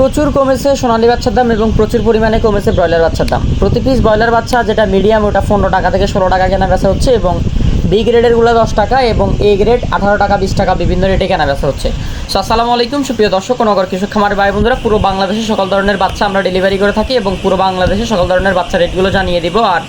প্রচুর কমেছে, সোনালী বাচ্চার দাম এবং প্রচুর পরিমাণে কমেছে ব্রয়লার বাচ্চার দাম। প্রতি পিস ব্রয়লার বাচ্চা যেটা মিডিয়াম ওটা পনেরো টাকা থেকে ষোলো টাকা কেনা বেচা হচ্ছে এবং বি গ্রেডেরগুলো দশ টাকা এবং এ গ্রেড আঠারো টাকা, বিশ টাকা বিভিন্ন রেটে কেনা বেচা হচ্ছে। সো আসসালামু আলাইকুম, সুপ্রিয় দর্শক নগর কৃষক খামার ভাই বন্ধুরা পুরো বাংলাদেশে সকল ধরনের বাচ্চা আমরা ডেলিভারি করে থাকি এবং পুরো বাংলাদেশে সকল ধরনের বাচ্চা রেটগুলো জানিয়ে দিব। আর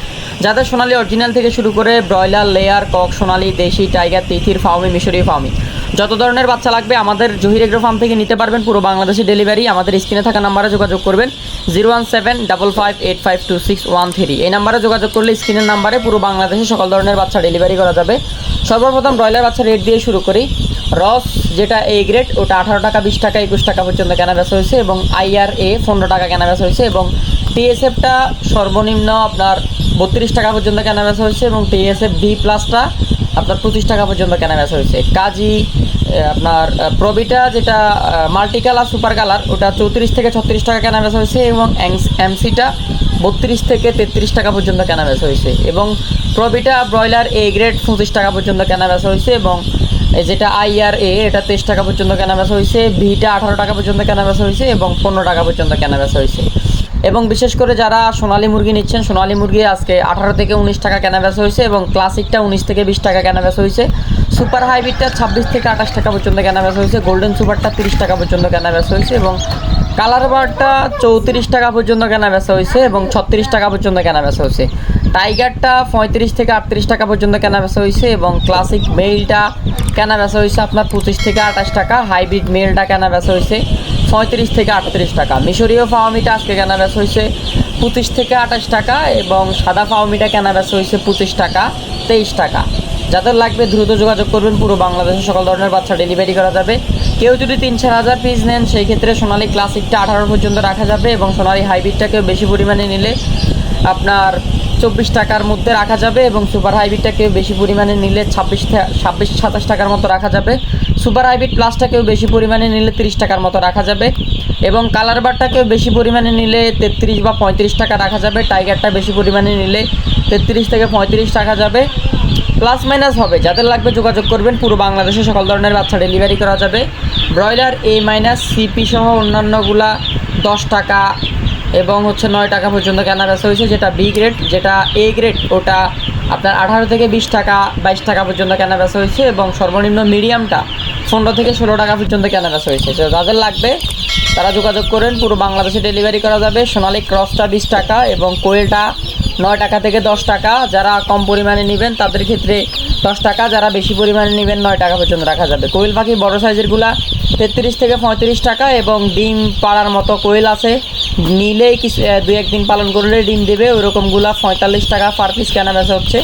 যাদের সোনালী অরিজিনাল থেকে শুরু করে ব্রয়লার লেয়ার কক, সোনালী, দেশি টাইগার তিথির ফাউমি মিশরি ফাউমি যত ধরনের বাচ্চা লাগবে আমাদের জহির এগ্রো ফার্ম থেকে নিতে পারবেন পুরো বাংলাদেশে ডেলিভারি আমাদের স্ক্রিনে থাকা নাম্বারে যোগাযোগ করবেন zero one seven double five eight five two six one three এই নাম্বারে যোগাযোগ করলে স্ক্রিনের নাম্বারে পুরো বাংলাদেশে সকল ধরনের বাচ্চা ডেলিভারি করা যাবে। সর্বপ্রথম ব্রয়লার বাচ্চা রেট দিয়ে শুরু করি। রস যেটা এ গ্রেড ওটা আঠারো টাকা, বিশ টাকা, একুশ টাকা পর্যন্ত কেনা বেচা হয়েছে এবং আইআর এ পনেরো টাকা কেনা বেচা হয়েছে এবং টিএসএফটা সর্বনিম্ন আপনার বত্রিশ টাকা পর্যন্ত কেনা বেচা হয়েছে এবং টিএসএফ ভি প্লাসটা আপনার পঁচিশ টাকা পর্যন্ত কেনা বেচা হয়েছে। কাজী আপনার প্রবিটা যেটা মাল্টি কালার সুপার কালার ওটা চৌত্রিশ থেকে ছত্রিশ টাকা কেনা বেচা হয়েছে এবং এমসিটা বত্রিশ থেকে তেত্রিশ টাকা পর্যন্ত কেনা বেচা হয়েছে এবং প্রবিটা ব্রয়লার এ গ্রেড পঁচিশ টাকা পর্যন্ত কেনা বেচা হয়েছে এবং যেটা আইআর এ এটা তেইশ টাকা পর্যন্ত কেনা বেচা হয়েছে ভিটা আঠারো টাকা পর্যন্ত কেনা বেচা হয়েছে এবং পনেরো টাকা পর্যন্ত কেনা বেচা হয়েছে এবং বিশেষ করে যারা সোনালী মুরগি নিচ্ছেন সোনালী মুরগি আজকে আঠারো থেকে উনিশ টাকা কেনা বেচা হয়েছে এবং ক্লাসিকটা উনিশ থেকে বিশ টাকা কেনা বেচা হয়েছে সুপার হাইব্রিডটা ছাব্বিশ থেকে আঠাশ টাকা পর্যন্ত কেনা বেচা হয়েছে গোল্ডেন সুপারটা তিরিশ টাকা পর্যন্ত কেনা বেচা হয়েছে এবং কালার বারটা চৌত্রিশ টাকা পর্যন্ত কেনা বেচা হয়েছে এবং ছত্রিশ টাকা পর্যন্ত কেনা বেচা হয়েছে টাইগারটা পঁয়ত্রিশ থেকে আটত্রিশ টাকা পর্যন্ত কেনা বেচা হয়েছে এবং ক্লাসিক মেইলটা কেনা বেচা হয়েছে আপনার পঁচিশ থেকে আঠাশ টাকা, হাইব্রিড মেলটা কেনা বেচা হয়েছে পঁয়ত্রিশ থেকে আটত্রিশ টাকা। মিশরীয় ফাওয়ামিটা আজকে কেনা বেচা হয়েছে পঁচিশ থেকে আঠাশ টাকা এবং সাদা ফাওয়ামিটা কেনা বেচা হয়েছে পঁচিশ টাকা, তেইশ টাকা। যাদের লাগবে দ্রুত যোগাযোগ করবেন, পুরো বাংলাদেশে সকল ধরনের বাচ্চা ডেলিভারি করা যাবে। কেউ যদি তিন চার হাজার পিস নেন, সেই ক্ষেত্রে সোনালী ক্লাসিকটা আঠারো পর্যন্ত রাখা যাবে এবং সোনালী হাইব্রিডটাকে বেশি পরিমাণে নিলে আপনার চব্বিশ টাকার মধ্যে রাখা যাবে এবং সুপার হাইব্রিডটাকে বেশি পরিমাণে নিলে ছাব্বিশ ছাব্বিশ, সাতাশ টাকার মতো রাখা যাবে। সুপার হাইব্রিড প্লাসটাকেও বেশি পরিমাণে নিলে তিরিশ টাকার মতো রাখা যাবে এবং কালার বারটাকেও বেশি পরিমাণে নিলে তেত্রিশ বা পঁয়ত্রিশ টাকা রাখা যাবে। টাইগারটা বেশি পরিমাণে নিলে তেত্রিশ থেকে পঁয়ত্রিশ টাকা যাবে। প্লাস মাইনাস হবে, যাদের লাগবে যোগাযোগ করবেন। পুরো বাংলাদেশে সকল ধরনের বাচ্চা ডেলিভারি করা যাবে। ব্রয়লার এ মাইনাস সিপি সহ অন্যান্যগুলা দশ টাকা এবং হচ্ছে নয় টাকা পর্যন্ত কেনা বেচা হয়েছে, যেটা বি গ্রেড যেটা এ গ্রেড ওটা আপনার আঠারো থেকে বিশ টাকা, বাইশ টাকা পর্যন্ত কেনা বেচা হয়েছে এবং সর্বনিম্ন মিডিয়ামটা পনেরো থেকে ষোলো টাকা পর্যন্ত কেনা বেচা হয়েছে। তো যাদের লাগবে, তারা যোগাযোগ করেন, পুরো বাংলাদেশে ডেলিভারি করা যাবে। সোনালী ক্রসটা বিশ টাকা এবং কোয়েলটা নয় টাকা থেকে দশ টাকা। যারা কম পরিমাণে নেবেন, তাদের ক্ষেত্রে দশ টাকা। যারা বেশি পরিমাণে নেবেন, নয় টাকা পর্যন্ত রাখা যাবে। কোয়েল পাখি বড় সাইজেরগুলা তেত্রিশ থেকে পঁয়ত্রিশ টাকা এবং ডিম পাড়ার মতো কোয়েল আছে। নিলেই কিছু দু একদিন পালন করলে ডিম দেবে ওইরকমগুলা পঁয়তাল্লিশ টাকা পার পিস কেনা বেচা হচ্ছে।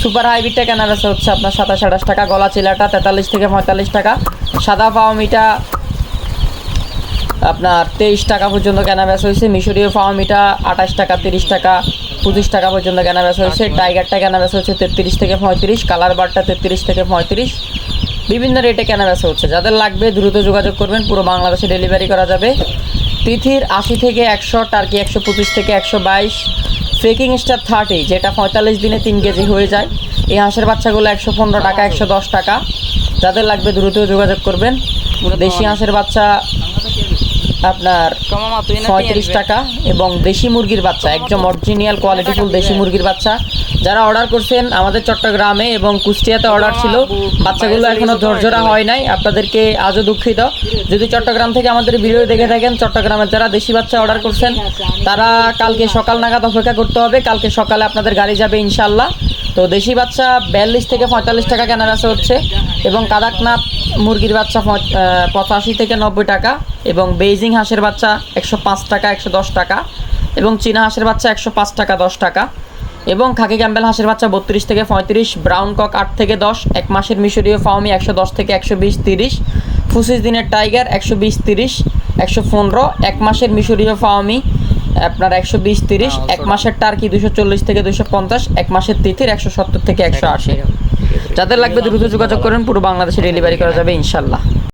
সুপার হাইব্রিডটা কেনা বেচা হচ্ছে আপনার সাতাশ আঠাশ টাকা গলা চিলাটা তেতাল্লিশ থেকে পঁয়তাল্লিশ টাকা। সাদা পাওমিটা আপনার তেইশ টাকা পর্যন্ত কেনা বেচা হয়েছে। মিশরীয় ফার্মিটা আঠাশ টাকা তিরিশ টাকা পঁচিশ টাকা পর্যন্ত কেনা বেচা হয়েছে। টাইগারটা কেনা বেচা হচ্ছে তেত্রিশ থেকে পঁয়ত্রিশ কালার বারটা তেত্রিশ থেকে পঁয়ত্রিশ। বিভিন্ন রেটে কেনা বেচা হচ্ছে। যাদের লাগবে দ্রুত যোগাযোগ করবেন। পুরো বাংলাদেশে ডেলিভারি করা যাবে। তিথির আশি থেকে একশো টার্কি একশো পঁচিশ থেকে একশো বাইশ ফেকিং স্টার থার্টি যেটা পঁয়তাল্লিশ দিনে তিন কেজি হয়ে যায়। এই হাঁসের বাচ্চাগুলো একশো পনেরো টাকা একশো দশ টাকা। যাদের লাগবে দ্রুত যোগাযোগ করবেন। দেশি হাঁসের বাচ্চা আপনার পঁয়ত্রিশ টাকা এবং দেশি মুরগির বাচ্চা একদম অরিজিনাল কোয়ালিটিফুল দেশি মুরগির বাচ্চা। যারা অর্ডার করছেন আমাদের চট্টগ্রামে এবং কুষ্টিয়াতে অর্ডার ছিল বাচ্চাগুলো এখনও ঝরঝরা হয় নাই। আপনাদেরকে আজও দুঃখিত। যদি চট্টগ্রাম থেকে আমাদের ভিডিও দেখে থাকেন চট্টগ্রামের যারা দেশি বাচ্চা অর্ডার করছেন তারা কালকে সকাল নাগাদ অপেক্ষা করতে হবে। কালকে সকালে আপনাদের গাড়ি যাবে ইনশাল্লাহ তো দেশি বাচ্চা বিয়াল্লিশ থেকে পঁয়তাল্লিশ টাকা কেনা বেচা হচ্ছে এবং কাদাকনাথ মুরগির বাচ্চা পঁচ- পঁচাশি থেকে নব্বই টাকা এবং বেইজিং হাঁসের বাচ্চা একশো পাঁচ টাকা একশো দশ টাকা এবং চীনা হাঁসের বাচ্চা একশো পাঁচ টাকা দশ টাকা এবং খাকি ক্যাম্বেল হাঁসের বাচ্চা বত্রিশ থেকে পঁয়ত্রিশ ব্রাউন কক আট থেকে দশ এক মাসের মিশরীয় ফাউমি একশো দশ থেকে একশো বিশ তিরিশ পঁচিশ দিনের টাইগার একশো বিশ তিরিশ একশো পনেরো এক মাসের মিশরীয় ফাউমি আপনার একশো বিশ তিরিশ এক মাসের টার্কি দুশো চল্লিশ থেকে দুশো পঞ্চাশ এক মাসের তিথির একশো সত্তর থেকে একশো আশি যাদের লাগবে দ্রুত যোগাযোগ করেন পুরো বাংলাদেশে ডেলিভারি করা যাবে ইনশাল্লাহ।